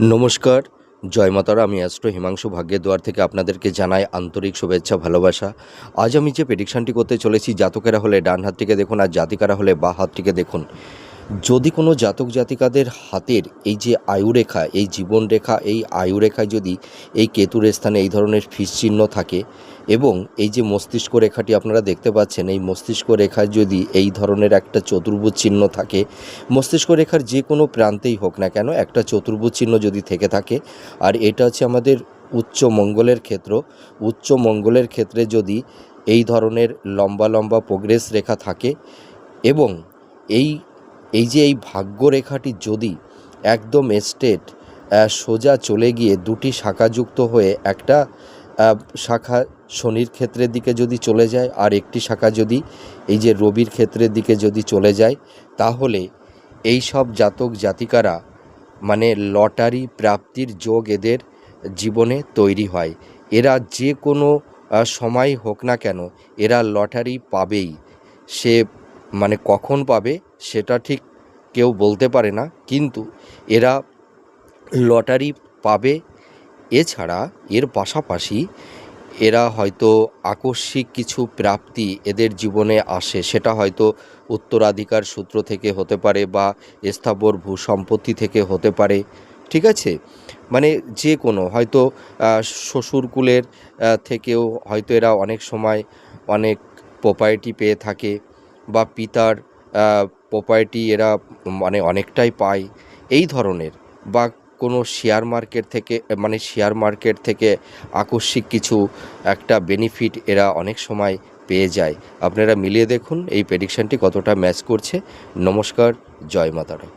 নমস্কার, জয় মাতারা, আমি অ্যাস্ট্রো হিমাংশু ভাগ্যের দোয়ার থেকে আপনাদেরকে জানাই আন্তরিক শুভেচ্ছা, ভালোবাসা। আজ আমি যে প্রেডিকশানটি করতে চলেছি, জাতকেরা হলে ডান হাতটিকে দেখুন আর জাতিকারা হলে বা হাতটিকে দেখুন। যদি কোনো জাতক জাতিকাদের হাতের এই যে আয়ুরেখা, এই জীবনরেখা, এই আয়ুরেখায় যদি এই কেতুর স্থানে এই ধরনের ফিস চিহ্ন থাকে এবং এই যে মস্তিষ্ক রেখাটি আপনারা দেখতে পাচ্ছেন, এই মস্তিষ্ক রেখায় যদি এই ধরনের একটা চতুর্ভুজ চিহ্ন থাকে, মস্তিষ্ক রেখার যে কোনো প্রান্তেই হোক না কেন একটা চতুর্ভুজ চিহ্ন যদি থেকে থাকে, আর এটা হচ্ছে আমাদের উচ্চ মঙ্গলের ক্ষেত্র, উচ্চ মঙ্গলের ক্ষেত্রে যদি এই ধরনের লম্বা লম্বা প্রোগ্রেস রেখা থাকে এবং এই এই যে এই ভাগ্য রেখাটি যদি একদম স্ট্রেট সোজা চলে গিয়ে দুটি শাখাযুক্ত হয়ে একটা শাখা শনির ক্ষেত্রের দিকে যদি চলে যায় আর একটি শাখা যদি এই যে রবির ক্ষেত্রের দিকে যদি চলে যায়, তাহলে এই সব জাতক জাতিকারা মানে লটারি প্রাপ্তির যোগ এদের জীবনে তৈরি হয়। এরা যে কোনো সময় হোক না কেন এরা লটারি পাবেই। সে মানে কখন পাবে সেটা ঠিক কেউ বলতে পারে না, কিন্তু এরা লটারি পাবে। এছাড়া এর পাশাপাশি এরা হয়তো আকস্মিক কিছু প্রাপ্তি এদের জীবনে আসে, সেটা হয়তো উত্তরাধিকার সূত্র থেকে হতে পারে বা স্থাবর ভূ সম্পত্তি থেকে হতে পারে, ঠিক আছে? মানে যে কোনো, হয়তো শ্বশুরকুলের থেকেও হয়তো এরা অনেক সময় অনেক প্রপার্টি পেয়ে থাকে। বা পিতার প্রপার্টি এরা মানে অনেকটাই পায় এই ধরনের বা কোনো শেয়ার মার্কেট থেকে মানে শেয়ার মার্কেট থেকে আকস্মিক কিছু একটা বেনিফিট এরা অনেক সময় পেয়ে যায়। আপনারা মিলিয়ে দেখুন, এই প্রেডিকশানটি কতটা ম্যাচ করছে। নমস্কার, জয় মাতারা